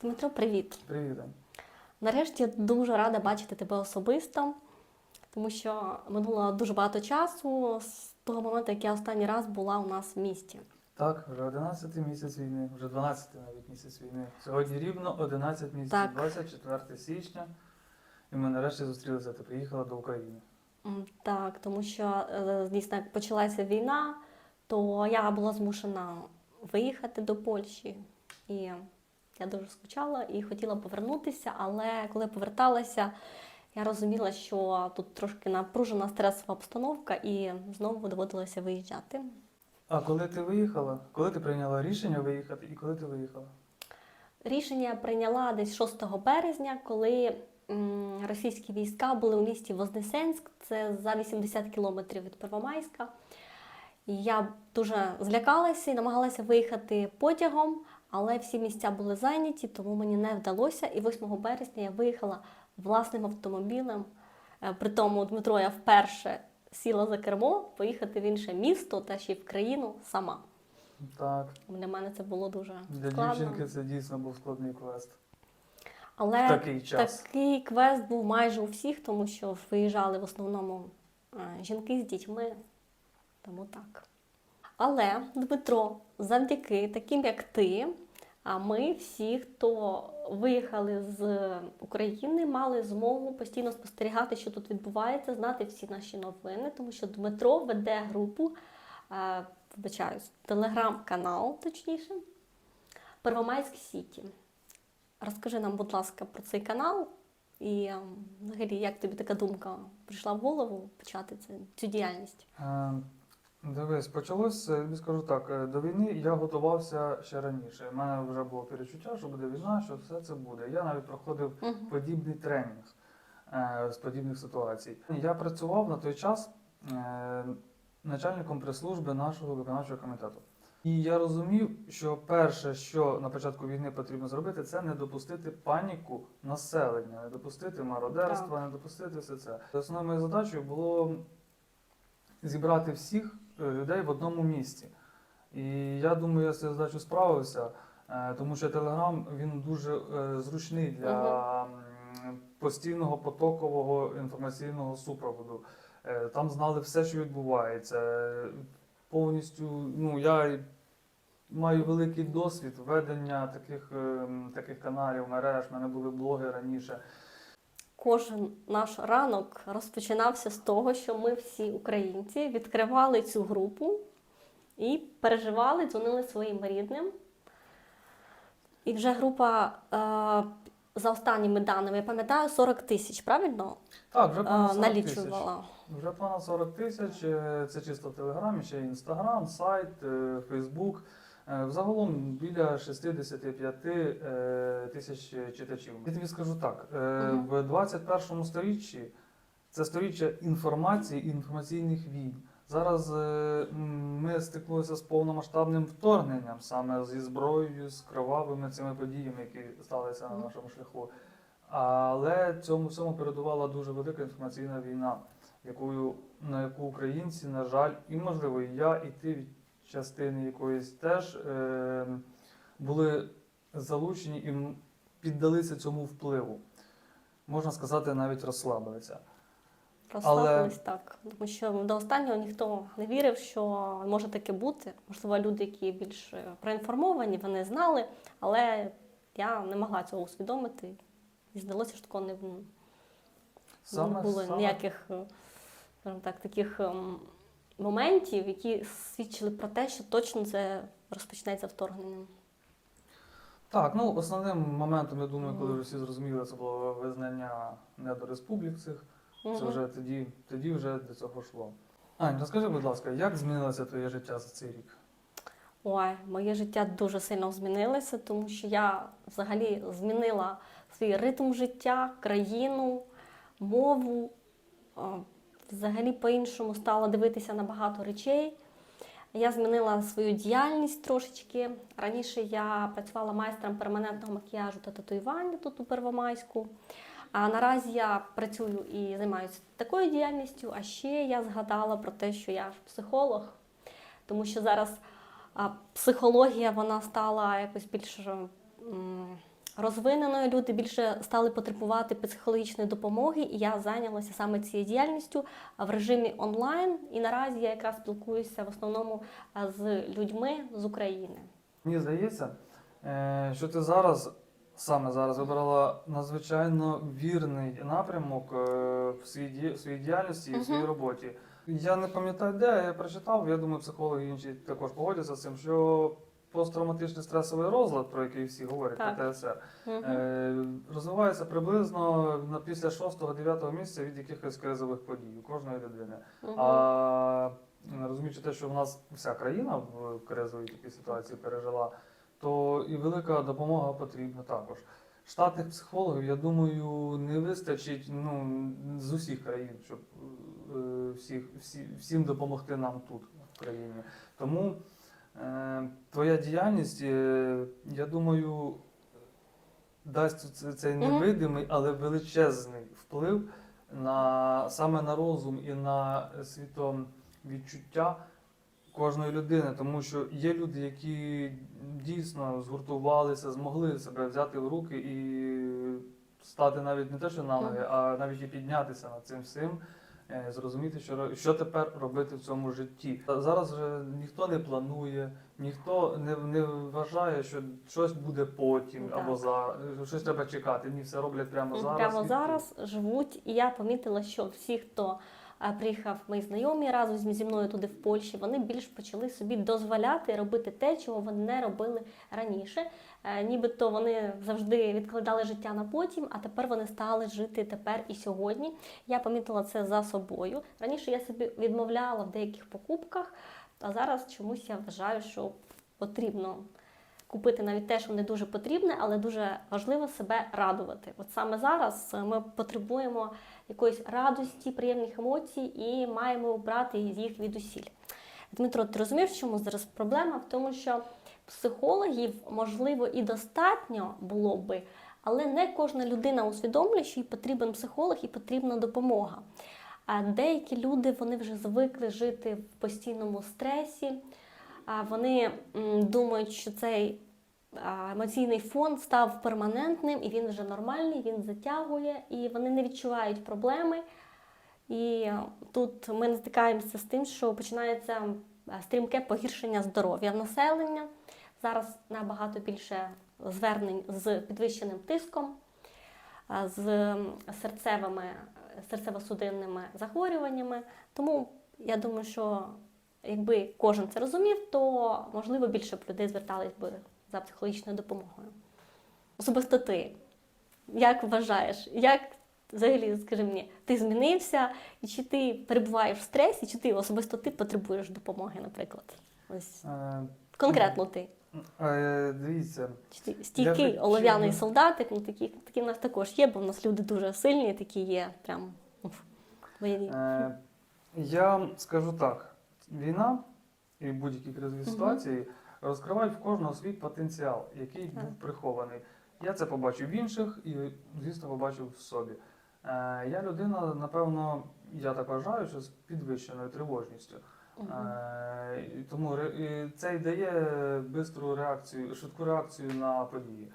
Дмитро, привіт. Привіт. Нарешті я дуже рада бачити тебе особисто, тому що минуло дуже багато часу з того моменту, як я останній раз була у нас в місті. Так, вже 11 місяць війни, вже 12 навіть місяць війни. Сьогодні рівно 11 місяців, Так. 24 січня. І ми нарешті зустрілися. Ти приїхала до України. Так, тому що е, дійсно як почалася війна, то я була змушена виїхати до Польщі. І я дуже скучала і хотіла повернутися, але коли поверталася, я розуміла, що тут трошки напружена стресова обстановка, і знову доводилося виїжджати. А коли ти виїхала? Коли ти прийняла рішення виїхати і коли ти виїхала? Рішення прийняла десь 6 березня, коли російські війська були у місті Вознесенськ, це за 80 кілометрів від Первомайська. Я дуже злякалася і намагалася виїхати потягом, але всі місця були зайняті, тому мені не вдалося. І 8 березня я виїхала власним автомобілем. Е, При тому Дмитро я вперше сіла за кермо поїхати в інше місто та ще й в країну сама. Так, Для мене це було дуже для складно. дівчинки це дійсно був складний квест. Але В такий час. такий квест був майже у всіх, тому що виїжджали в основному е, жінки з дітьми. Тому так. Але, Дмитро, завдяки таким, як ти, а ми всі, хто виїхали з України, мали змогу постійно спостерігати, що тут відбувається, знати всі наші новини, тому що Дмитро веде групу, вибачаюсь, телеграм-канал, точніше, Первомайськ Сіті. Розкажи нам, будь ласка, про цей канал і ем, взагалі, як тобі така думка прийшла в голову почати це, цю діяльність? Е, Дивись, почалось, е, тобі скажу так, е, до війни я готувався ще раніше. У мене вже було перечуття, що буде війна, що все це буде. Я навіть проходив Мгм. подібний тренінг е, з подібних ситуацій. Я працював на той час е, начальником прес-служби нашого виконавчого комітету. І я розумів, що перше, що на початку війни потрібно зробити, це не допустити паніку населення, не допустити мародерства, не допустити все це. Основною моєю задачею було зібрати всіх е, людей в одному місці. І я думаю, я з цією задачею справився, е, тому що Телеграм він дуже е, зручний для постійного потокового інформаційного супроводу. Е, Там знали все, що відбувається. Е, Повністю, ну я маю великий досвід ведення таких, е, таких каналів, мереж. У мене були блоги раніше. Кожен наш ранок розпочинався з того, що ми всі українці відкривали цю групу і переживали, дзвонили своїм рідним. І вже група е, за останніми даними, я пам'ятаю, 40 тисяч, правильно? Так, вже Е, понад 40 тисяч. налічувала. Вже понад 40 тисяч. е, Це чисто в Телеграмі, ще інстаграм, сайт, е, Фейсбук. Е, Взагалом біля 65 е, тисяч читачів. Я тобі скажу так: е, в 21 сторіччі це сторіччя інформації і інформаційних війн. Зараз ми стикнулися з повномасштабним вторгненням саме зі зброєю, з кровавими цими подіями, які сталися на нашому шляху. Але цьому всьому передувала дуже велика інформаційна війна, якою, на яку українці, на жаль, і можливо, і я, і ти від частини якоїсь теж е, були залучені і піддалися цьому впливу. Можна сказати, навіть розслабилися. Розслабились так. Тому що до останнього ніхто не вірив, що може таке бути. Можливо, люди, які більш е, проінформовані, вони знали, але я не могла цього усвідомити. І здалося, що такого не, не було ніяких е, так, таких ем, моментів, які свідчили про те, що точно це розпочнеться вторгненням. Так, ну основним моментом, я думаю, коли всі зрозуміли, це було визнання недореспублік цих. Це вже тоді, тоді вже до цього йшло. Ань, розкажи, будь ласка, як змінилося твоє життя за цей рік? Ой, моє життя дуже сильно змінилося, тому що я взагалі змінила свій ритм життя, країну, мову. Взагалі по-іншому стала дивитися на багато речей. Я змінила свою діяльність трошечки. Раніше я працювала майстром перманентного макіяжу та татуювання тут у Первомайську. А наразі я працюю і займаюся такою діяльністю. А ще я згадала про те, що я психолог, тому що зараз психологія вона стала якось більш розвиненою, люди більше стали потребувати психологічної допомоги, і я зайнялася саме цією діяльністю в режимі онлайн. І наразі я якраз спілкуюся в основному з людьми з України. Мені здається, е, що ти зараз, саме зараз, вибрала надзвичайно вірний напрямок е, в своїй, в своїй діяльності і в своїй роботі. Я не пам'ятаю, де я прочитав, я думаю, психологи інші також погодяться з цим, що посттравматичний стресовий розлад, про який всі говорять. ПТСР, Мгм. е, розвивається приблизно на після 6-9 місяця від якихось кризових подій у кожної людини. Мгм. А розуміючи те, що в нас вся країна в кризовій такій ситуації пережила, то і велика допомога потрібна також. Штатних психологів, я думаю, не вистачить ну, з усіх країн, щоб е, всіх, всі, всім допомогти нам тут, в країні. Тому е, твоя діяльність, е, я думаю, дасть цей невидимий, але величезний вплив на саме на розум і на світовідчуття кожної людини, тому що є люди, які дійсно згуртувалися, змогли себе взяти в руки і стати навіть не те, що на ноги, а навіть і піднятися над цим всім. е, Зрозуміти, що, що тепер робити в цьому житті. Зараз вже ніхто не планує, ніхто не, не вважає, що щось буде потім Так. або за щось треба чекати. Ні, все роблять прямо зараз. Прямо зараз живуть, і я помітила, що всі, хто е, приїхав, мої знайомі разом зі мною туди в Польщі, вони більш почали собі дозволяти робити те, чого вони не робили раніше. Е, Нібито вони завжди відкладали життя на потім, а тепер вони стали жити тепер і сьогодні. Я помітила це за собою. Раніше я собі відмовляла в деяких покупках, а зараз чомусь я вважаю, що потрібно купити навіть те, що не дуже потрібне, але дуже важливо себе радувати. От саме зараз е, ми потребуємо якоїсь радості, приємних емоцій і маємо брати їх від усіль. Дмитро, ти розумієш, чому зараз проблема? В тому, що психологів можливо і достатньо було би, але не кожна людина усвідомлює, що їй потрібен психолог і потрібна допомога. А деякі люди вони вже звикли жити в постійному стресі. А Вони думають, що цей емоційний фон став перманентним і він вже нормальний, він затягує, і вони не відчувають проблеми. І тут ми стикаємося з тим, що починається стрімке погіршення здоров'я населення. Зараз набагато більше звернень з підвищеним тиском, з серцевими, серцево-судинними захворюваннями. Тому я думаю, що якби кожен це розумів, то можливо більше б людей звертались би за психологічною допомогою. Особисто ти, як вважаєш, як взагалі, скажи мені, ти змінився, і чи ти перебуваєш в стресі, чи ти особисто ти потребуєш допомоги, наприклад? Ось Е, конкретно ти. Е, дивіться, стійкий Я- олов'яний солдатик, ну такі, такі в нас також є, бо в нас люди дуже сильні, такі є, прям бойові. Е, Я вам скажу так: війна і будь-які кризові Мгм. ситуації розкривають в кожного свій потенціал, який Так. був прихований. Я це побачив в інших і, звісно, побачив в собі. Е, Я людина, напевно, я так вважаю, що з підвищеною тривожністю. Е, Тому це й дає бистру реакцію, швидку реакцію на події.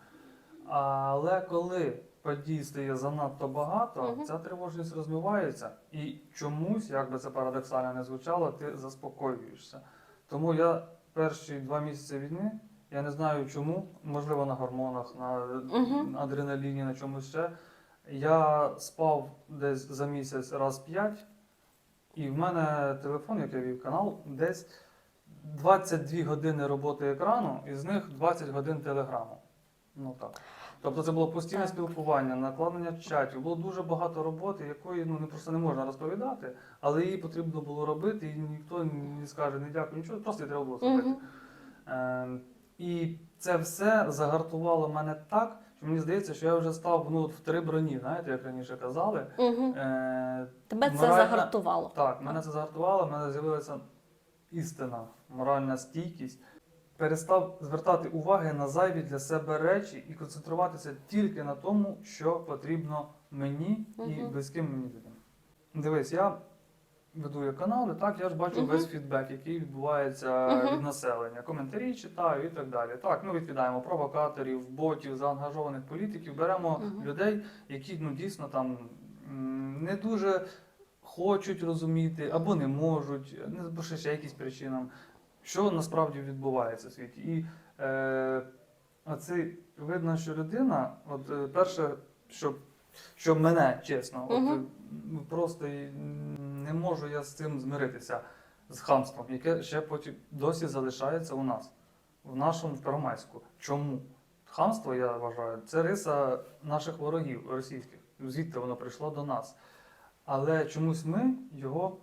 Але коли подій стає занадто багато, Мгм. ця тривожність розвивається, і чомусь, як би це парадоксально не звучало, ти заспокоюєшся. Тому я перші два місяці війни, я не знаю чому, можливо, на гормонах, на Мгм. адреналіні, на чомусь ще. Я спав десь за місяць раз п'ять, і в мене телефон, як я вів канал, десь 22 години роботи екрану, і з них 20 годин телеграму. Ну так. Тобто це було постійне спілкування, накладення чатів. Було дуже багато роботи, якої ну просто не можна розповідати, але її потрібно було робити, і ніхто не скаже не дякую, нічого, просто треба було зробити. Мгм. Е, і це все загартувало мене так, що мені здається, що я вже став ну, в три броні, знаєте, як раніше казали. Мгм. Е, Тебе це моральна- загартувало. так, мене це загартувало, в мене з'явилася істина, моральна стійкість. Перестав звертати уваги на зайві для себе речі і концентруватися тільки на тому, що потрібно мені і близьким мені людям. Дивись, я веду я канали, так я ж бачу Мгм. весь фідбек, який відбувається Мгм. від населення. Коментарі читаю і так далі. Так, ми відкидаємо провокаторів, ботів, заангажованих політиків, беремо Мгм. людей, які ну дійсно там м, не дуже хочуть розуміти або не можуть, не бо ще ще якісь причинам, що насправді відбувається в світі. І е, оце видно, що людина, от е, перше, що, що мене чесно, от, Мгм. просто не можу я з цим змиритися, з хамством, яке ще потім досі залишається у нас, в нашому Первомайську. Чому? Хамство, я вважаю, це риса наших ворогів російських. Звідти воно прийшло до нас. Але чомусь ми його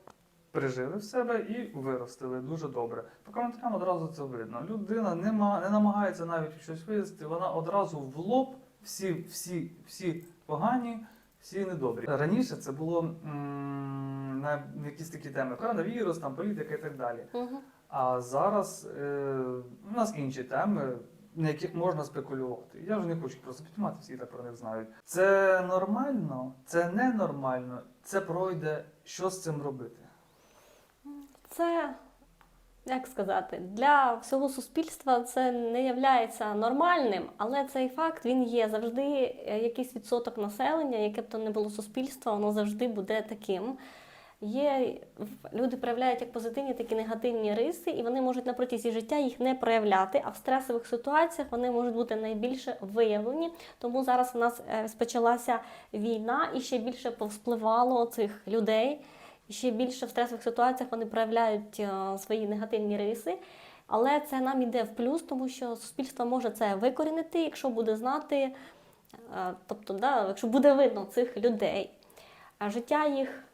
прижили в себе і виростили дуже добре. По коментарям одразу це видно. Людина не, ма- не намагається навіть щось вивести, вона одразу в лоб всі, всі, всі погані, всі недобрі. Раніше це було м, на якісь такі теми: коронавірус, там політика і так далі. А зараз е, у нас інші теми, на яких можна спекулювати. Я вже не хочу просто піднімати, всі так про них знають. Це нормально, це ненормально, це пройде. Що з цим робити? Це, як сказати, для всього суспільства це не є нормальним, але цей факт він є завжди е, якийсь відсоток населення, яке б то не було суспільства, воно завжди буде таким. Є люди проявляють як позитивні, так і негативні риси, і вони можуть на протязі життя їх не проявляти. А в стресових ситуаціях вони можуть бути найбільше виявлені. Тому зараз у нас е, спочалася війна, і ще більше повспливало цих людей. Ще більше в стресових ситуаціях вони проявляють е, свої негативні риси. Але це нам іде в плюс, тому що суспільство може це викорінити, якщо буде знати, е, тобто, да, якщо буде видно цих людей. А життя їх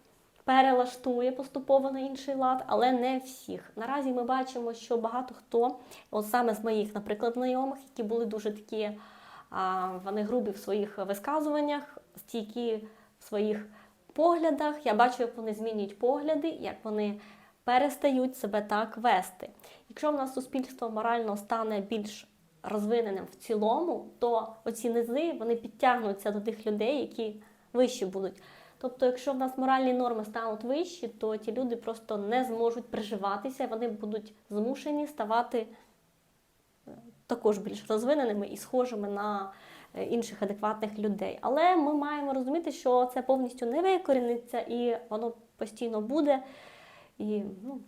перелаштує поступово на інший лад, але не всіх. Наразі ми бачимо, що багато хто, от саме з моїх, наприклад, знайомих, які були дуже такі, вони грубі в своїх висказуваннях, стійкі в своїх поглядах. Я бачу, як вони змінюють погляди, як вони перестають себе так вести. Якщо в нас суспільство морально стане більш розвиненим в цілому, то оці низи вони підтягнуться до тих людей, які вищі будуть. Тобто, якщо в нас моральні норми стануть вищі, то ті люди просто не зможуть приживатися, вони будуть змушені ставати е, також більш розвиненими і схожими на інших адекватних людей. Але ми маємо розуміти, що це повністю не викоріниться і воно постійно буде. І ну,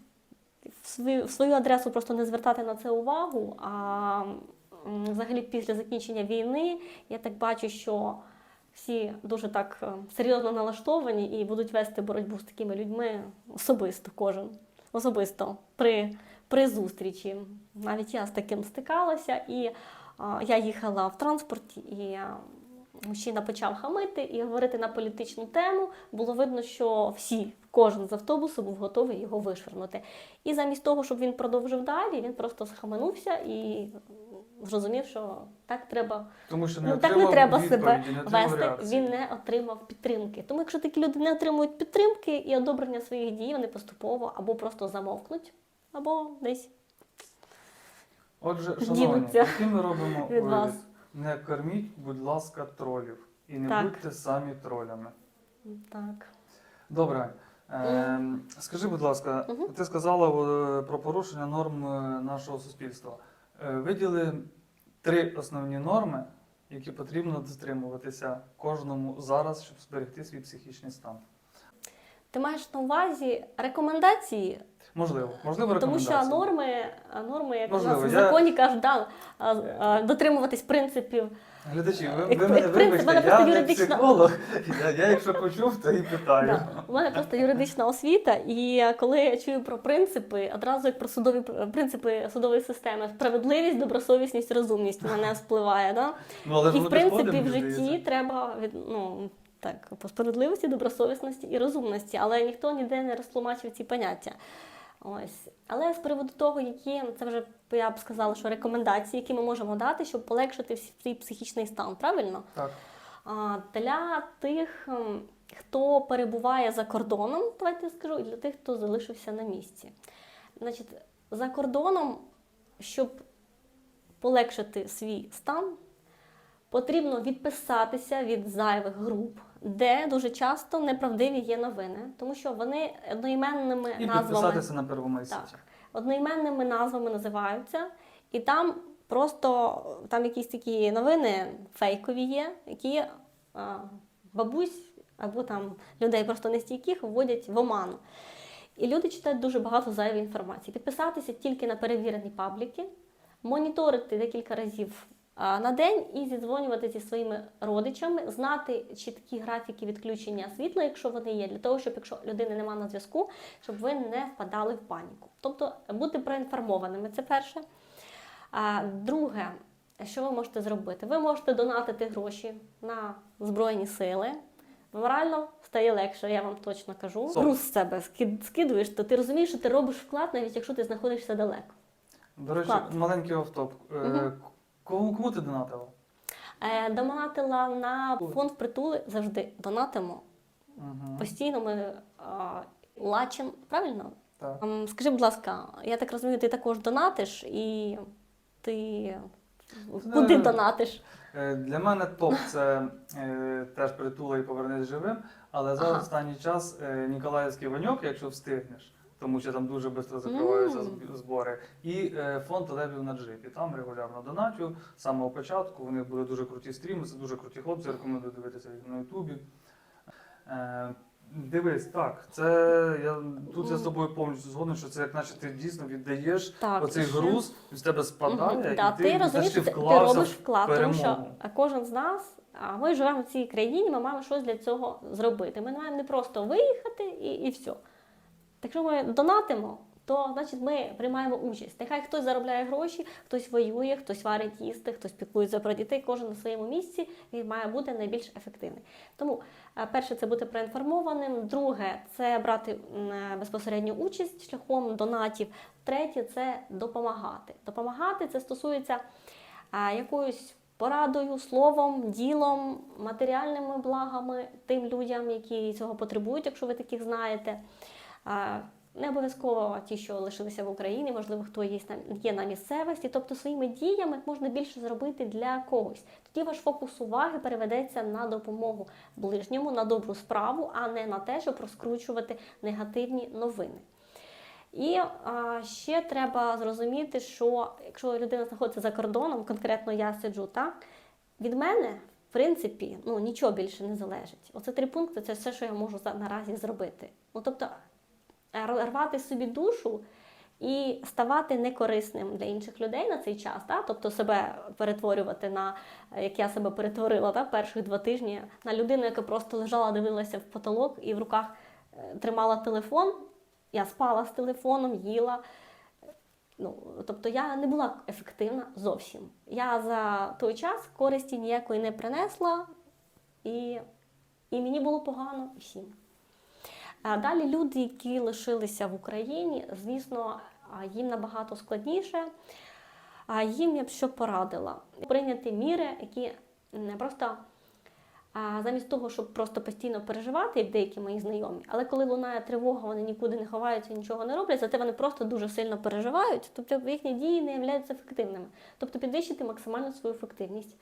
в свою, адресу просто не звертати на це увагу. А взагалі після закінчення війни я так бачу, що всі дуже так е, серйозно налаштовані і будуть вести боротьбу з такими людьми особисто, кожен особисто при, при зустрічі. Навіть я з таким стикалася, і я їхала в транспорті, і мужчина почав хамити і говорити на політичну тему. Було видно, що всі, кожен з автобусу був готовий його вишвернути. І замість того, щоб він продовжив далі, він просто схаменувся і зрозумів, що так треба Тому що не Ну, так не треба себе не вести. реакції. Він не отримав підтримки. Тому якщо такі люди не отримують підтримки і одобрення своїх дій, вони поступово або просто замовкнуть, або десь Отже, шановні, Дінуться який ми робимо від вивід? вас. Не корміть, будь ласка, тролів. І не Так. будьте самі тролями. так. Добре. Е, скажи, будь ласка, Мгм. ти сказала е, про порушення норм е, нашого суспільства. Е, виділи три основні норми, які потрібно дотримуватися кожному зараз, щоб зберегти свій психічний стан. Ти маєш на увазі рекомендації, Можливо, можливо, тому що норми, норми як у Можливо, нас в я- законі кажуть, да, а, дотримуватись принципів. Глядачі, ви, ви мене вибачте, я просто юридична- психолог. Я, я якщо почув, то і питаю. Да. У мене просто юридична освіта, і коли я чую про принципи, одразу як про судові принципи судової системи, справедливість, добросовісність, розумність на мене впливає. Да? Ну, але І в принципі в житті треба від ну так по справедливості, добросовісності і розумності, але ніхто ніде не розтлумачив ці поняття. Ось, але з приводу того, які це вже я б сказала, що рекомендації, які ми можемо дати, щоб полегшити свій психічний стан, правильно? Так. А, Для тих, хто перебуває за кордоном, давайте я скажу, і для тих, хто залишився на місці. Значить, за кордоном, щоб полегшити свій стан, потрібно відписатися від зайвих груп, де дуже часто неправдиві є новини, тому що вони одноіменними І назвами на Первомай Так. Одноіменними назвами називаються, і там просто там якісь такі новини фейкові є, які а, бабусь або там людей просто нестійких вводять в оману. І люди читають дуже багато зайвої інформації. Підписатися тільки на перевірені пабліки, моніторити декілька разів на день і зідзвонювати зі своїми родичами, знати чіткі графіки відключення світла, якщо вони є, для того, щоб якщо людини немає на зв'язку, щоб ви не впадали в паніку. Тобто бути проінформованими це перше. Друге, що ви можете зробити? Ви можете донатити гроші на Збройні сили. Морально стає легше, я вам точно кажу. Груз з себе скидуєш, то ти розумієш, що ти робиш вклад, навіть якщо ти знаходишся далеко. До речі, Вклад. маленький автоп. Мгм. Кому, кому ти донатила? Е, донатила на фонд притули завжди донатимо. Угу. Постійно ми а, лачим, правильно? Так. Ем, Скажи, будь ласка, я так розумію, ти також донатиш і ти куди Е, донатиш? Е, Для мене топ це е, теж притула і повернись живим. Але за Ага. останній час е, Ніколаївський ваньок, якщо встигнеш, тому що там дуже швидко закриваються зб- збори. І е, фонд Левів на джипі. Там регулярно донатю з самого початку. Вони були дуже круті стріми, це дуже круті хлопці. Рекомендую дивитися їх на Ютубі. Е, Дивись, так, це я тут я з тобою повністю згоден, що це як наче ти дійсно віддаєш Так, оцей ще- груз, з тебе спадає, Мгм. і Да, ти, ти розумієш, ти, ти робиш вклад, тому що кожен з нас, а ми живемо в цій країні, ми маємо щось для цього зробити. Ми не маємо не просто виїхати і, і все. Якщо ми донатимо, то значить ми приймаємо участь. Нехай хтось заробляє гроші, хтось воює, хтось варить їсти, хтось піклується про дітей. Кожен на своєму місці він має бути найбільш ефективний. Тому е, перше це бути проінформованим. Друге це брати е, безпосередню участь шляхом донатів. Третє це допомагати. Допомагати це стосується якоюсь порадою, словом, ділом, матеріальними благами тим людям, які цього потребують, якщо ви таких знаєте. Не обов'язково ті, що лишилися в Україні, можливо, хто є є на місцевості. Тобто своїми діями можна більше зробити для когось. Тоді ваш фокус уваги переведеться на допомогу ближньому, на добру справу, а не на те, щоб розкручувати негативні новини. І а, ще треба зрозуміти, що якщо людина знаходиться за кордоном, конкретно я сиджу так, від мене, в принципі, ну нічого більше не залежить. Оце три пункти це все, що я можу наразі зробити. Ну тобто рвати собі душу і ставати некорисним для інших людей на цей час, так? тобто себе перетворювати на е, як я себе перетворила так, перших два тижні на людину, яка просто лежала, дивилася в потолок і в руках е, тримала телефон. Я спала з телефоном, їла. Ну, тобто я не була ефективна зовсім. Я за той час користі ніякої не принесла, і, і мені було погано всім. Далі люди, які лишилися в Україні, звісно, їм набагато складніше. Їм я б що порадила прийняти міри, які не просто замість того, щоб просто постійно переживати, як деякі мої знайомі, але коли лунає тривога, вони нікуди не ховаються, нічого не роблять, зате вони просто дуже сильно переживають, тобто їхні дії не являються ефективними. Тобто підвищити максимально свою ефективність,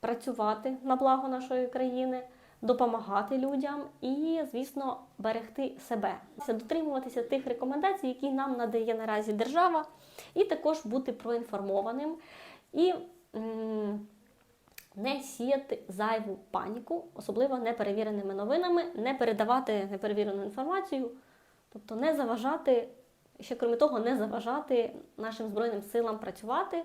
працювати на благо нашої країни, допомагати людям і, звісно, берегти себе, дотримуватися тих рекомендацій, які нам надає наразі держава, і також бути проінформованим і. не сіяти зайву паніку, особливо неперевіреними новинами, не передавати неперевірену інформацію, тобто не заважати, ще крім того, не заважати нашим Збройним силам працювати.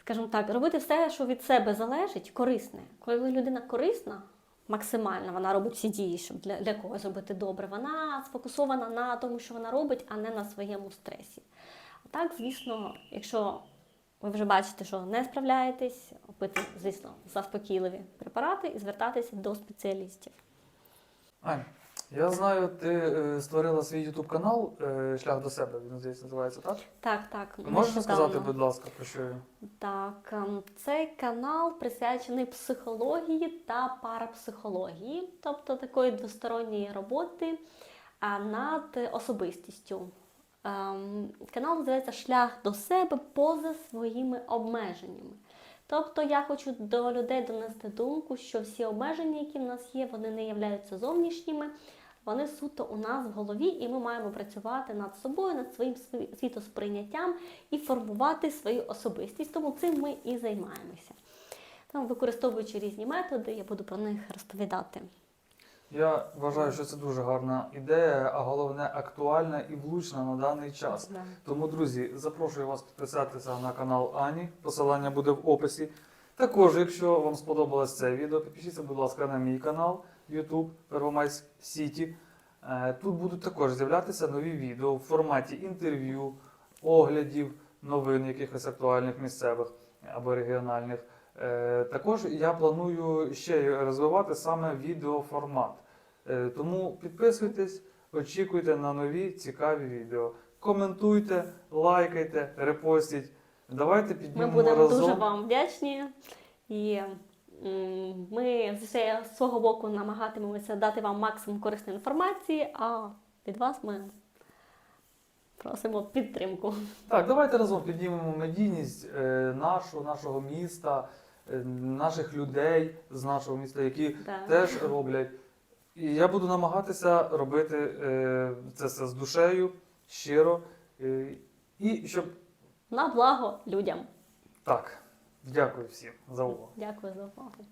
Скажімо так, робити все, що від себе залежить, корисне. Коли людина корисна, максимально вона робить всі дії, щоб для, для когось зробити добре, вона сфокусована на тому, що вона робить, а не на своєму стресі. А так, звісно, якщо ви вже бачите, що не справляєтесь, пити, звісно, заспокійливі препарати і звертатися до спеціалістів. Ань, я знаю, ти е, створила свій YouTube канал е, Шлях до себе. Він здається, називається так? Так, так. Можеш нещодавно. сказати, будь ласка, про що він? Так, ем, цей канал присвячений психології та парапсихології, тобто такої двосторонньої роботи а, над особистістю. Ем, Канал називається Шлях до себе поза своїми обмеженнями. Тобто я хочу до людей донести думку, що всі обмеження, які в нас є, вони не являються зовнішніми, вони суто у нас в голові, і ми маємо працювати над собою, над своїм світосприйняттям і формувати свою особистість. Тому цим ми і займаємося. Там, використовуючи різні методи, я буду про них розповідати. Я вважаю, що це дуже гарна ідея, а головне актуальна і влучна на даний час. Да. Тому, друзі, запрошую вас підписатися на канал Ані. Посилання буде в описі. Також, якщо вам сподобалось це відео, підпишіться, будь ласка, на мій канал YouTube Первомайськ Сіті. Е, Тут будуть також з'являтися нові відео в форматі інтерв'ю, оглядів, новин якихось актуальних місцевих або регіональних. Е, Також я планую ще розвивати саме відеоформат. Е, Тому підписуйтесь, очікуйте на нові цікаві відео. Коментуйте, лайкайте, репостіть. Давайте Ми піднімемо будемо разом. дуже вам вдячні. І ми з свого боку намагатимемося дати вам максимум корисної інформації, а від вас ми просимо підтримку. Так, давайте разом піднімемо медійність е, нашу, нашого міста, е, наших людей з нашого міста, які Да. теж роблять. І я буду намагатися робити е, це все з душею, щиро. І щоб На благо людям. так, дякую всім за увагу. Дякую за увагу.